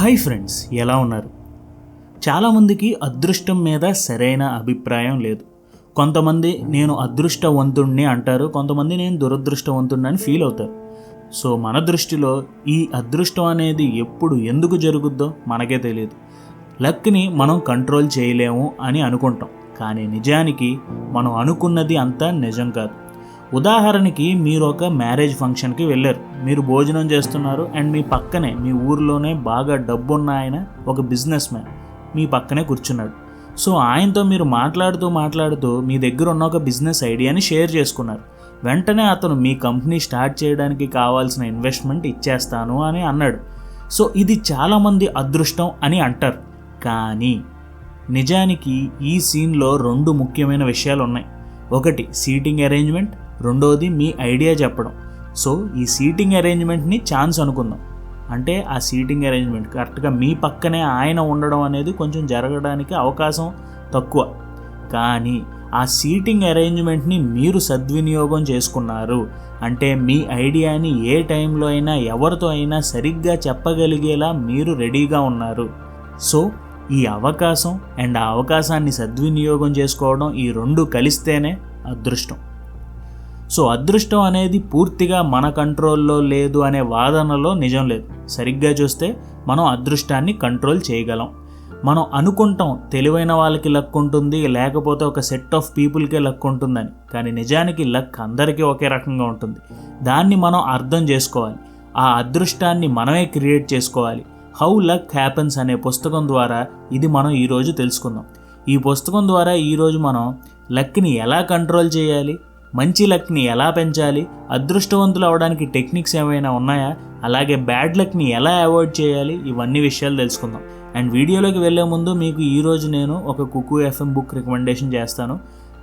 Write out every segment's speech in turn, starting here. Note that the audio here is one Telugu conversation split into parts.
హాయ్ ఫ్రెండ్స్ ఎలా ఉన్నారు? చాలామందికి అదృష్టం మీద సరైన అభిప్రాయం లేదు. కొంతమంది నేను అదృష్టవంతుణ్ణి అంటారు కొంతమంది నేను దురదృష్టవంతుణ్ణి అని ఫీల్ అవుతారు. సో మన దృష్టిలో ఈ అదృష్టం అనేది ఎప్పుడు ఎందుకు జరుగుద్దో మనకే తెలియదు. లక్ని మనం కంట్రోల్ చేయలేము అని అనుకుంటాం. కానీ నిజానికి మనం అనుకున్నది అంతా నిజం కాదు. ఉదాహరణకి మీరు ఒక మ్యారేజ్ ఫంక్షన్కి వెళ్ళారు. మీరు భోజనం చేస్తున్నారు అండ్ మీ పక్కనే మీ ఊర్లోనే బాగా డబ్బున్న ఆయన ఒక బిజినెస్ మ్యాన్ మీ పక్కనే కూర్చున్నాడు. సో ఆయనతో మీరు మాట్లాడుతూ మాట్లాడుతూ మీ దగ్గర ఉన్న ఒక బిజినెస్ ఐడియాని షేర్ చేసుకున్నారు. వెంటనే అతను మీ కంపెనీ స్టార్ట్ చేయడానికి కావాల్సిన ఇన్వెస్ట్మెంట్ ఇచ్చేస్తాను అని అన్నాడు. సో ఇది చాలామంది అదృష్టం అని అంటారు. కానీ నిజానికి ఈ సీన్లో రెండు ముఖ్యమైన విషయాలు ఉన్నాయి ఒకటి సీటింగ్ అరేంజ్మెంట్ రెండోది మీ ఐడియా చెప్పడం. సో ఈ సీటింగ్ అరేంజ్మెంట్ని ఛాన్స్ అనుకుందాం. అంటే ఆ సీటింగ్ అరేంజ్మెంట్ కరెక్ట్గా మీ పక్కనే ఆయన ఉండడం అనేది కొంచెం జరగడానికి అవకాశం తక్కువ. కానీ ఆ సీటింగ్ అరేంజ్మెంట్ని మీరు సద్వినియోగం చేసుకున్నారు. అంటే మీ ఐడియాని ఏ టైంలో అయినా ఎవరితో అయినా సరిగ్గా చెప్పగలిగేలా మీరు రెడీగా ఉన్నారు. సో ఈ అవకాశం అండ్ ఆ అవకాశాన్ని సద్వినియోగం చేసుకోవడం ఈ రెండు కలిస్తేనే అదృష్టం. సో అదృష్టం అనేది పూర్తిగా మన కంట్రోల్లో లేదు అనే వాదనలో నిజం లేదు. సరిగ్గా చూస్తే మనం అదృష్టాన్ని కంట్రోల్ చేయగలం. మనం అనుకుంటాం తెలివైన వాళ్ళకి లక్ ఉంటుంది లేకపోతే ఒక సెట్ ఆఫ్ పీపుల్కే లక్ ఉంటుందని. కానీ నిజానికి లక్ అందరికీ ఒకే రకంగా ఉంటుంది. దాన్ని మనం అర్థం చేసుకోవాలి. ఆ అదృష్టాన్ని మనమే క్రియేట్ చేసుకోవాలి. హౌ లక్ హ్యాపెన్స్ అనే పుస్తకం ద్వారా ఇది మనం ఈరోజు తెలుసుకుందాం. ఈ పుస్తకం ద్వారా ఈరోజు మనం లక్ని ఎలా కంట్రోల్ చేయాలి? మంచి లక్ని ఎలా పెంచాలి? అదృష్టవంతులు అవడానికి టెక్నిక్స్ ఏమైనా ఉన్నాయా? అలాగే బ్యాడ్ లక్ని ఎలా అవాయిడ్ చేయాలి? ఇవన్నీ విషయాలు తెలుసుకుందాం. అండ్ వీడియోలోకి వెళ్ళే ముందు మీకు ఈరోజు నేను ఒక కుకు ఎఫ్ఎం బుక్ రికమెండేషన్ చేస్తాను.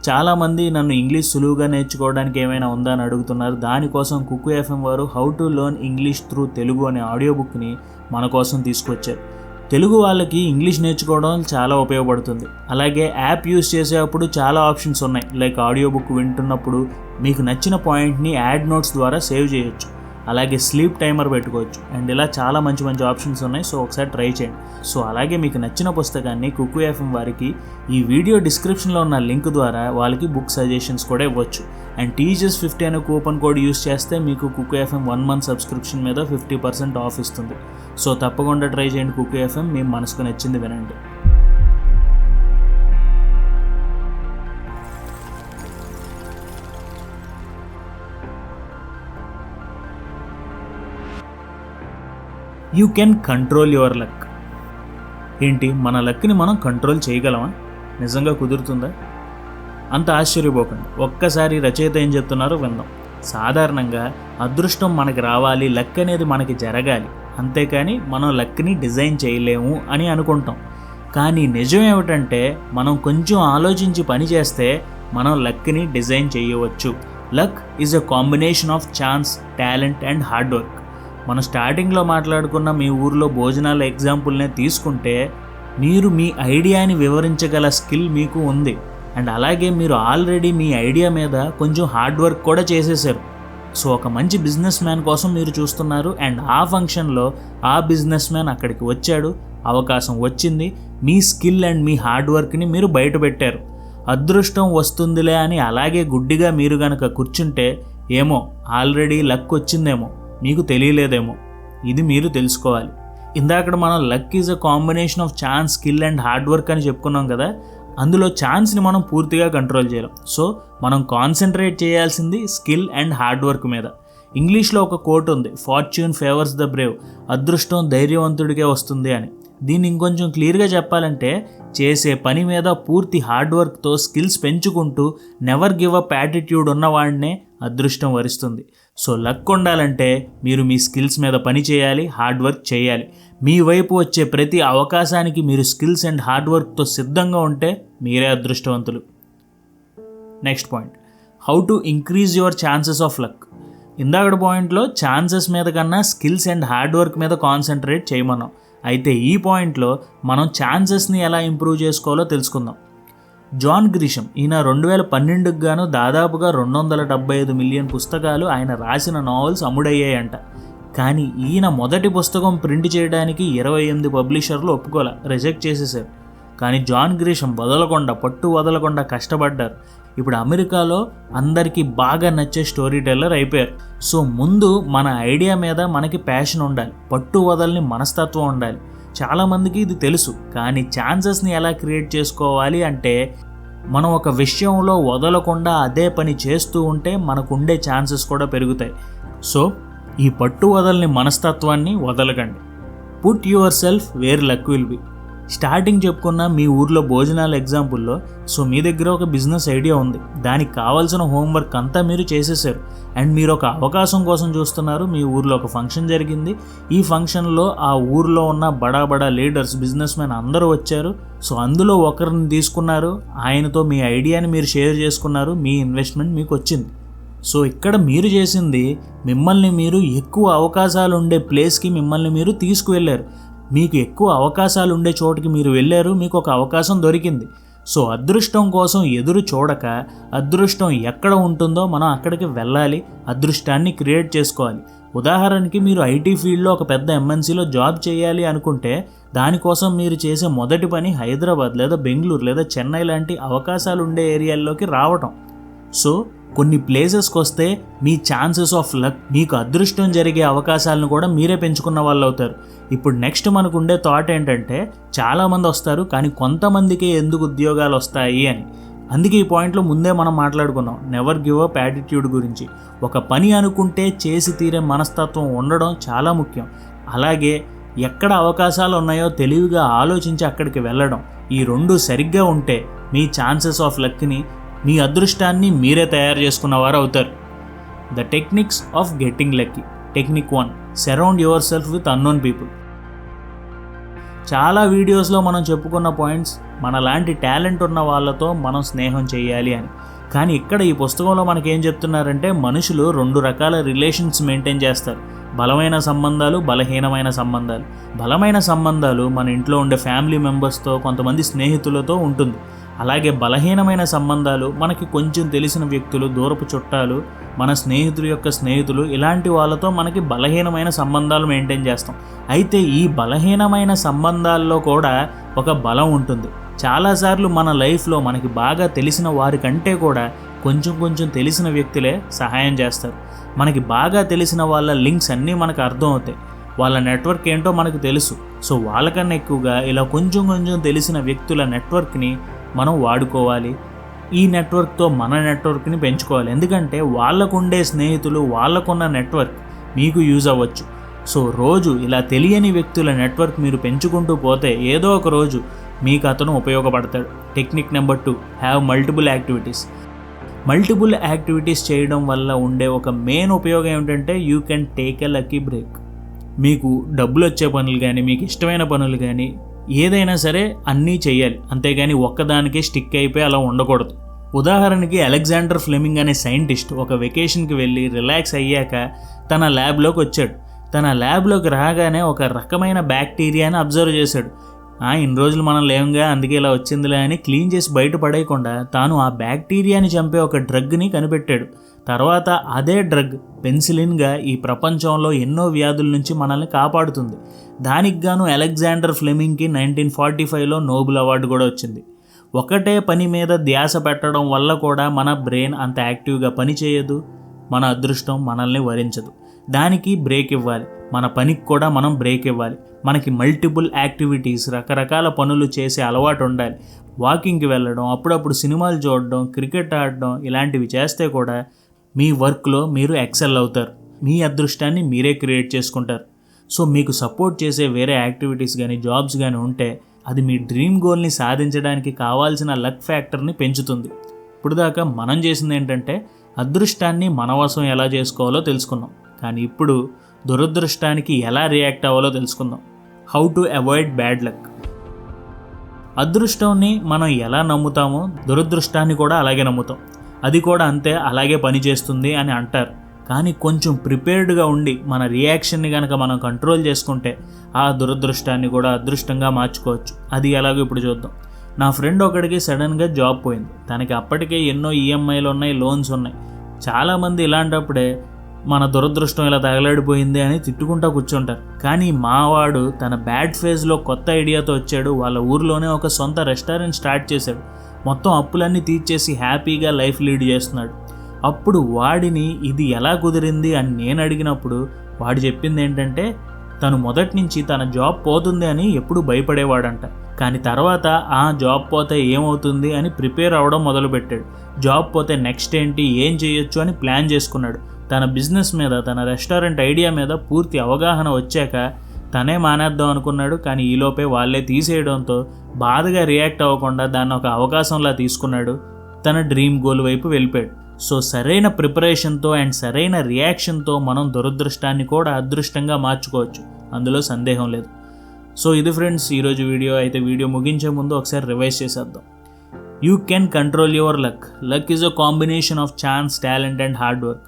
చాలామంది నన్ను ఇంగ్లీష్ సులువుగా నేర్చుకోవడానికి ఏమైనా ఉందా అని అడుగుతున్నారు. దానికోసం కుకు ఎఫ్ఎం వారు how to learn English through Telugu అనే ఆడియో బుక్ని మన కోసం తీసుకొచ్చారు. తెలుగు వాళ్ళకి ఇంగ్లీష్ నేర్చుకోవడం చాలా ఉపయోగపడుతుంది. అలాగే యాప్ యూస్ చేసేటప్పుడు చాలా ఆప్షన్స్ ఉన్నాయి. లైక్ ఆడియో బుక్ వింటున్నప్పుడు మీకు నచ్చిన పాయింట్ని యాడ్ నోట్స్ ద్వారా సేవ్ చేయొచ్చు. అలాగే స్లీప్ టైమర్ పెట్టుకోవచ్చు. అండ్ ఇలా చాలా మంచి మంచి ఆప్షన్స్ ఉన్నాయి. సో ఒకసారి ట్రై చేయండి. సో అలాగే మీకు నచ్చిన పుస్తకాన్ని కుక్కు ఎఫ్ఎం వారికి ఈ వీడియో డిస్క్రిప్షన్లో ఉన్న లింక్ ద్వారా వాళ్ళకి బుక్ సజెషన్స్ కూడా ఇవ్వచ్చు. అండ్ టీజర్స్ ఫిఫ్టీ అనే కూపన్ కోడ్ యూస్ చేస్తే మీకు Kuku FM one month subscription మీద ఫిఫ్టీ పర్సెంట్ ఆఫ్ ఇస్తుంది. సో తప్పకుండా ట్రై చేయండి కుక్కు ఎఫ్ఎం. మీ మనసుకు నచ్చింది వినండి. You can control your luck ఏంటి? మన లక్ని మనం కంట్రోల్ చేయగలమా? నిజంగా కుదురుతుందా? అంత ఆశ్చర్యపోకండి. ఒక్కసారి రచయిత ఏం చెప్తున్నారో? విందాం. సాధారణంగా అదృష్టం మనకి రావాలి లక్ అనేది మనకి జరగాలి. అంతేకాని మనం లక్ని డిజైన్ చేయలేము అని అనుకుంటాం. కానీ నిజం ఏమిటంటే మనం కొంచెం ఆలోచించి పని చేస్తే మనం లక్ని డిజైన్ చేయవచ్చు. Luck is a combination of chance talent and hard work మనం స్టార్టింగ్లో మాట్లాడుకున్న మీ ఊర్లో భోజనాల ఎగ్జాంపుల్నే తీసుకుంటే మీరు మీ ఐడియాని వివరించగల స్కిల్ మీకు ఉంది. అండ్ అలాగే మీరు ఆల్రెడీ మీ ఐడియా మీద కొంచెం హార్డ్ వర్క్ కూడా చేసేసారు. సో ఒక మంచి బిజినెస్ మ్యాన్ కోసం మీరు చూస్తున్నారు. అండ్ ఆ ఫంక్షన్లో ఆ బిజినెస్ మ్యాన్ అక్కడికి వచ్చాడు. అవకాశం వచ్చింది. మీ స్కిల్ అండ్ మీ హార్డ్ వర్క్ని మీరు బయట పెట్టారు. అదృష్టం వస్తుందిలే అని అలాగే గుడ్డిగా మీరు గనక కూర్చుంటే ఏమో ఆల్రెడీ లక్ వచ్చిందేమో. మీకు తెలియలేదేమో. ఇది మీరు తెలుసుకోవాలి. ఇందాక మనం luck is a combination of chance skill and hard work అని చెప్పుకున్నాం కదా అందులో ఛాన్స్ని మనం పూర్తిగా కంట్రోల్ చేయలేం. సో మనం కాన్సన్ట్రేట్ చేయాల్సింది స్కిల్ అండ్ హార్డ్ వర్క్ మీద. ఇంగ్లీష్లో ఒక కోట్ ఉంది ఫార్చ్యూన్ ఫేవర్స్ ద బ్రేవ్ అదృష్టం ధైర్యవంతుడికే వస్తుంది అని. దీన్ని ఇంకొంచెం క్లియర్గా చెప్పాలంటే చేసే పని మీద పూర్తి హార్డ్ వర్క్తో స్కిల్స్ పెంచుకుంటూ నెవర్ గివ్ అప్ యాటిట్యూడ్ ఉన్నవాడినే అదృష్టం వరిస్తుంది. సో లక్ ఉండాలంటే మీరు మీ స్కిల్స్ మీద పని చేయాలి హార్డ్ వర్క్ చేయాలి. మీ వైపు వచ్చే ప్రతి అవకాశానికి మీరు స్కిల్స్ అండ్ హార్డ్ వర్క్తో సిద్ధంగా ఉంటే మీరే అదృష్టవంతులు. Next point. How to increase your chances of luck. ఇందాకటి పాయింట్లో ఛాన్సెస్ మీద కన్నా స్కిల్స్ అండ్ హార్డ్ వర్క్ మీద కాన్సన్ట్రేట్ చేయమన్నాం. అయితే ఈ పాయింట్లో మనం ఛాన్సెస్ని ఎలా ఇంప్రూవ్ చేసుకోవాలో తెలుసుకుందాం. జాన్ గ్రిషమ్ ఈయన రెండు వేల పన్నెండుకు గాను దాదాపుగా రెండు వందల డెబ్బై ఐదు మిలియన్ పుస్తకాలు ఆయన రాసిన నావెల్స్ అమ్ముడయ్యాయంట. కానీ ఈయన మొదటి పుస్తకం ప్రింట్ చేయడానికి ఇరవై ఎనిమిది పబ్లిషర్లు ఒప్పుకోలే రిజెక్ట్ చేసేసారు కానీ జాన్ గ్రీషం వదలకుండా పట్టు వదలకుండా కష్టపడ్డారు. ఇప్పుడు అమెరికాలో అందరికీ బాగా నచ్చే స్టోరీ టెల్లర్ అయిపోయారు. సో ముందు మన ఐడియా మీద మనకి ప్యాషన్ ఉండాలి. పట్టు వదలని మనస్తత్వం ఉండాలి. చాలామందికి ఇది తెలుసు. కానీ ఛాన్సెస్ని ఎలా క్రియేట్ చేసుకోవాలి అంటే మనం ఒక విషయంలో వదలకుండా అదే పని చేస్తూ ఉంటే మనకు ఉండే ఛాన్సెస్ కూడా పెరుగుతాయి. సో ఈ పట్టు వదలని మనస్తత్వాన్ని వదలకండి. Put yourself where luck will be starting చెప్పుకున్న మీ ఊర్లో భోజనాల ఎగ్జాంపుల్లో సో మీ దగ్గర ఒక బిజినెస్ ఐడియా ఉంది. దానికి కావాల్సిన హోంవర్క్ అంతా మీరు చేసేసారు. అండ్ మీరు ఒక అవకాశం కోసం చూస్తున్నారు. మీ ఊర్లో ఒక ఫంక్షన్ జరిగింది. ఈ ఫంక్షన్లో ఆ ఊర్లో ఉన్న బడా బడా లీడర్స్ బిజినెస్ మ్యాన్ అందరూ వచ్చారు. సో అందులో ఒకరిని తీసుకున్నారు. ఆయనతో మీ ఐడియాని మీరు షేర్ చేసుకున్నారు. మీ ఇన్వెస్ట్మెంట్ మీకు వచ్చింది. సో ఇక్కడ మీరు చేసింది మిమ్మల్ని మీరు ఎక్కువ అవకాశాలు ఉండే ప్లేస్కి మిమ్మల్ని మీరు తీసుకువెళ్ళారు. మీకు ఎక్కువ అవకాశాలు ఉండే చోటుకి మీరు వెళ్ళారు మీకు ఒక అవకాశం దొరికింది. సో అదృష్టం కోసం ఎదురు చూడక అదృష్టం ఎక్కడ ఉంటుందో మనం అక్కడికి వెళ్ళాలి అదృష్టాన్ని క్రియేట్ చేసుకోవాలి. ఉదాహరణకి మీరు ఐటీ ఫీల్డ్లో ఒక పెద్ద ఎంఎన్సీలో జాబ్ చేయాలి అనుకుంటే దానికోసం మీరు చేసే మొదటి పని హైదరాబాద్ లేదా బెంగళూరు లేదా చెన్నై లాంటి అవకాశాలు ఉండే ఏరియాల్లోకి రావటం. సో కొన్ని ప్లేసెస్కి వస్తే మీ ఛాన్సెస్ ఆఫ్ లక్ మీకు అదృష్టం జరిగే అవకాశాలను కూడా మీరే పెంచుకున్న వాళ్ళు అవుతారు. ఇప్పుడు నెక్స్ట్ మనకు ఉండే థాట్ ఏంటంటే చాలామంది వస్తారు కానీ కొంతమందికే ఎందుకు ఉద్యోగాలు వస్తాయి అని. అందుకే ఈ పాయింట్లో ముందే మనం మాట్లాడుకున్నాం నెవర్ గివ్ అప్ యాటిట్యూడ్ గురించి. ఒక పని అనుకుంటే చేసి తీరే మనస్తత్వం ఉండడం చాలా ముఖ్యం. అలాగే ఎక్కడ అవకాశాలు ఉన్నాయో తెలివిగా ఆలోచించి అక్కడికి వెళ్ళడం. ఈ రెండు సరిగ్గా ఉంటే మీ ఛాన్సెస్ ఆఫ్ లక్ని మీ అదృష్టాన్ని మీరే తయారు చేసుకున్నవారు అవుతారు. The techniques of getting lucky technique one surround yourself with unknown people చాలా వీడియోస్లో మనం చెప్పుకున్న పాయింట్స్ మనలాంటి టాలెంట్ ఉన్న వాళ్ళతో మనం స్నేహం చేయాలి అని. కానీ ఇక్కడ ఈ పుస్తకంలో మనకేం చెప్తున్నారంటే మనుషులు రెండు రకాల రిలేషన్స్ మెయింటైన్ చేస్తారు. బలమైన సంబంధాలు బలహీనమైన సంబంధాలు. బలమైన సంబంధాలు మన ఇంట్లో ఉండే ఫ్యామిలీ మెంబర్స్తో కొంతమంది స్నేహితులతో ఉంటుంది. అలాగే బలహీనమైన సంబంధాలు మనకి కొంచెం తెలిసిన వ్యక్తులు దూరపు చుట్టాలు మన స్నేహితుల యొక్క స్నేహితులు ఇలాంటి వాళ్ళతో మనకి బలహీనమైన సంబంధాలు మెయింటైన్ చేస్తాం. అయితే ఈ బలహీనమైన సంబంధాల్లో కూడా ఒక బలం ఉంటుంది. చాలాసార్లు మన లైఫ్లో మనకి బాగా తెలిసిన వారికంటే కూడా కొంచెం కొంచెం తెలిసిన వ్యక్తులే సహాయం చేస్తారు. మనకి బాగా తెలిసిన వాళ్ళ లింక్స్ అన్నీ మనకు అర్థం అవుతాయి. వాళ్ళ నెట్వర్క్ ఏంటో మనకు తెలుసు. సో వాళ్ళకన్నా ఎక్కువగా ఇలా కొంచెం కొంచెం తెలిసిన వ్యక్తుల నెట్వర్క్ని మనం వాడుకోవాలి. ఈ నెట్వర్క్తో మన నెట్వర్క్ని పెంచుకోవాలి. ఎందుకంటే వాళ్ళకుండే స్నేహితులు వాళ్ళకున్న నెట్వర్క్ మీకు యూజ్ అవ్వచ్చు. సో రోజు ఇలా తెలియని వ్యక్తుల నెట్వర్క్ మీరు పెంచుకుంటూ పోతే ఏదో ఒక రోజు మీకు అతను ఉపయోగపడతాడు. Technique number two have multiple activities. Multiple activities చేయడం వల్ల ఉండే ఒక మెయిన్ ఉపయోగం ఏమిటంటే you can take a lucky break. మీకు డబ్బులు వచ్చే పనులు కానీ మీకు ఇష్టమైన పనులు కానీ ఏదైనా సరే అన్నీ చేయాలి అంతేగాని ఒక్కదానికే స్టిక్ అయిపోయి అలా ఉండకూడదు. ఉదాహరణకి అలెగ్జాండర్ ఫ్లెమింగ్ అనే సైంటిస్ట్ ఒక వెకేషన్కి వెళ్ళి రిలాక్స్ అయ్యాక తన ల్యాబ్లోకి వచ్చాడు. తన ల్యాబ్లోకి రాగానే ఒక రకమైన బ్యాక్టీరియాని అబ్జర్వ్ చేశాడు. "ఆ, ఇన్ని రోజులు మనం లేవుగా అందుకే ఇలా వచ్చిందిలే అని క్లీన్ చేసి బయట పడేయకుండా తాను ఆ బ్యాక్టీరియాని చంపే ఒక డ్రగ్ని కనిపెట్టాడు. తర్వాత అదే డ్రగ్ పెన్సిలిన్గా ఈ ప్రపంచంలో ఎన్నో వ్యాధుల నుంచి మనల్ని కాపాడుతుంది. దానికి గాను అలెగ్జాండర్ ఫ్లెమింగ్కి నైన్టీన్ ఫార్టీ ఫైవ్లో నోబెల్ అవార్డు కూడా వచ్చింది. ఒకటే పని మీద ధ్యాస పెట్టడం వల్ల కూడా మన బ్రెయిన్ అంత యాక్టివ్గా పని చేయదు. మన అదృష్టం మనల్ని వరించదు. దానికి బ్రేక్ ఇవ్వాలి. మన పనికి కూడా మనం బ్రేక్ ఇవ్వాలి. మనకి మల్టిపుల్ యాక్టివిటీస్ రకరకాల పనులు చేసే అలవాటు ఉండాలి. వాకింగ్కి వెళ్ళడం అప్పుడప్పుడు సినిమాలు చూడడం క్రికెట్ ఆడడం ఇలాంటివి చేస్తే కూడా మీ వర్క్లో మీరు ఎక్సెల్ అవుతారు. మీ అదృష్టాన్ని మీరే క్రియేట్ చేసుకుంటారు. సో మీకు సపోర్ట్ చేసే వేరే యాక్టివిటీస్ కానీ జాబ్స్ కానీ ఉంటే అది మీ డ్రీమ్ గోల్ని సాధించడానికి కావాల్సిన లక్ ఫ్యాక్టర్ని పెంచుతుంది. ఇప్పుడు దాకా మనం చేసింది ఏంటంటే అదృష్టాన్ని మనవసం ఎలా చేసుకోవాలో తెలుసుకున్నాం. కానీ ఇప్పుడు దురదృష్టానికి ఎలా రియాక్ట్ అవ్వాలో తెలుసుకుందాం. How to avoid bad luck. అదృష్టాన్ని మనం ఎలా నమ్ముతామో దురదృష్టాన్ని కూడా అలాగే నమ్ముతాం. అది కూడా అంతే అలాగే పనిచేస్తుంది అని అంటారు. కానీ కొంచెం ప్రిపేర్డ్గా ఉండి మన రియాక్షన్ని కనుక మనం కంట్రోల్ చేసుకుంటే ఆ దురదృష్టాన్ని కూడా అదృష్టంగా మార్చుకోవచ్చు. అది ఎలాగో ఇప్పుడు చూద్దాం. నా ఫ్రెండ్ ఒకడికి సడన్గా జాబ్ పోయింది. తనకి అప్పటికే ఎన్నో ఈఎంఐలు ఉన్నాయి లోన్స్ ఉన్నాయి. చాలామంది ఇలాంటప్పుడే మన దురదృష్టం ఇలా తగలాడిపోయింది అని తిట్టుకుంటా కూర్చుంటారు. కానీ మావాడు తన బ్యాడ్ ఫేజ్లో కొత్త ఐడియాతో వచ్చాడు. వాళ్ళ ఊర్లోనే ఒక సొంత రెస్టారెంట్ స్టార్ట్ చేశాడు. మొత్తం అప్పులన్నీ తీర్చేసి హ్యాపీగా లైఫ్ లీడ్ చేస్తున్నాడు. అప్పుడు వాడిని ఇది ఎలా కుదిరింది అని నేను అడిగినప్పుడు వాడు చెప్పింది ఏంటంటే తను మొదటి నుంచి తన జాబ్ పోతుంది అని ఎప్పుడు భయపడేవాడంట. కానీ తర్వాత ఆ జాబ్ పోతే ఏమవుతుంది అని ప్రిపేర్ అవ్వడం మొదలుపెట్టాడు. జాబ్ పోతే నెక్స్ట్ ఏంటి ఏం చేయొచ్చు అని ప్లాన్ చేసుకున్నాడు. తన బిజినెస్ మీద తన రెస్టారెంట్ ఐడియా మీద పూర్తి అవగాహన వచ్చాక తనే మానేద్దాం అనుకున్నాడు కానీ ఈలోపే వాళ్ళే తీసేయడంతో బాధగా రియాక్ట్ అవ్వకుండా దాన్ని ఒక అవకాశంలా తీసుకున్నాడు. తన డ్రీమ్ గోల్ వైపు వెళ్ళిపోయాడు. సో సరైన ప్రిపరేషన్తో అండ్ సరైన రియాక్షన్తో మనం దురదృష్టాన్ని కూడా అదృష్టంగా మార్చుకోవచ్చు. అందులో సందేహం లేదు. సో ఇది ఫ్రెండ్స్ ఈరోజు వీడియో. అయితే వీడియో ముగించే ముందు ఒకసారి రివైజ్ చేసేద్దాం. You can control your luck. Luck is a combination of chance talent and hard work.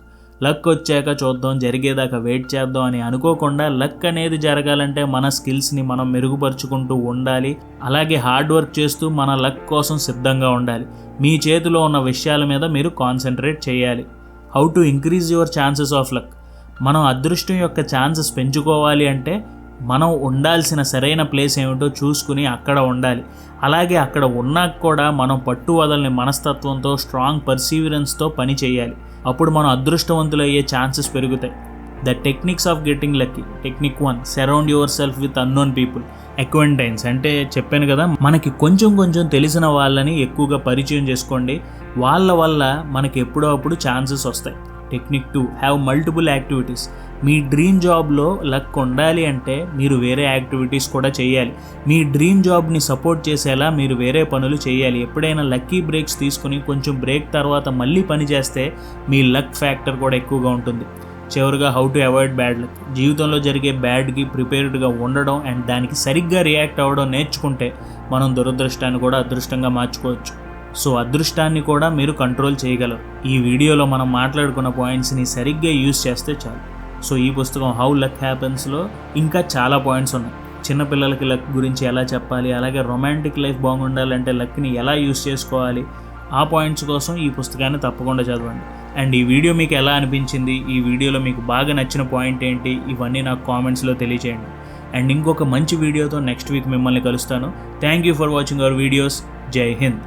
Luck వచ్చాక చూద్దాం జరిగేదాకా వెయిట్ చేద్దాం అని అనుకోకుండా లక్ అనేది జరగాలంటే మన స్కిల్స్ని మనం మెరుగుపరుచుకుంటూ ఉండాలి. అలాగే హార్డ్ వర్క్ చేస్తూ మన లక్ కోసం సిద్ధంగా ఉండాలి. మీ చేతిలో ఉన్న విషయాల మీద మీరు కాన్సన్ట్రేట్ చేయాలి. How to increase your chances of luck. మనం అదృష్టం యొక్క ఛాన్సెస్ పెంచుకోవాలి అంటే మనం ఉండాల్సిన సరైన ప్లేస్ ఏమిటో చూసుకుని అక్కడ ఉండాలి. అలాగే అక్కడ ఉన్నాక కూడా మనం పట్టు వదలని మనస్తత్వంతో స్ట్రాంగ్ పర్సీవిరెన్స్తో పని చేయాలి. అప్పుడు మనం అదృష్టవంతులు అయ్యే ఛాన్సెస్ పెరుగుతాయి. The techniques of getting lucky. Technique one. Surround yourself with unknown people. Acquaintances అంటే చెప్పాను కదా మనకి కొంచెం కొంచెం తెలిసిన వాళ్ళని ఎక్కువగా పరిచయం చేసుకోండి. వాళ్ళ వల్ల మనకి ఎప్పుడో అప్పుడు ఛాన్సెస్ వస్తాయి. Technique two have multiple activities. Me dream జాబ్లో లక్ ఉండాలి అంటే మీరు వేరే యాక్టివిటీస్ కూడా చేయాలి. మీ డ్రీమ్ జాబ్ని సపోర్ట్ చేసేలా మీరు వేరే పనులు చేయాలి. ఎప్పుడైనా లక్కీ బ్రేక్స్ తీసుకుని కొంచెం బ్రేక్ తర్వాత మళ్ళీ పని చేస్తే మీ లక్ ఫ్యాక్టర్ కూడా ఎక్కువగా ఉంటుంది. చివరిగా how to avoid bad luck. జీవితంలో జరిగే బ్యాడ్కి ప్రిపేర్డ్గా ఉండడం అండ్ దానికి సరిగ్గా రియాక్ట్ అవ్వడం నేర్చుకుంటే మనం దురదృష్టాన్ని కూడా అదృష్టంగా మార్చుకోవచ్చు. సో అదృష్టాన్ని కూడా మీరు కంట్రోల్ చేయగలరు. ఈ వీడియోలో మనం మాట్లాడుకున్న పాయింట్స్ని సరిగ్గా యూజ్ చేస్తే చాలు. సో ఈ పుస్తకం హౌ లక్ హ్యాపెన్స్లో ఇంకా చాలా పాయింట్స్ ఉన్నాయి. చిన్నపిల్లలకి లక్ గురించి ఎలా చెప్పాలి అలాగే రొమాంటిక్ లైఫ్ బాగుండాలంటే లక్ని ఎలా యూజ్ చేసుకోవాలి ఆ పాయింట్స్ కోసం ఈ పుస్తకాన్ని తప్పకుండా చదవండి. అండ్ ఈ వీడియో మీకు ఎలా అనిపించింది ఈ వీడియోలో మీకు బాగా నచ్చిన పాయింట్ ఏంటి ఇవన్నీ నాకు కామెంట్స్లో తెలియచేయండి. అండ్ ఇంకొక మంచి వీడియోతో నెక్స్ట్ వీక్ మిమ్మల్ని కలుస్తాను. Thank you for watching our videos Jai Hind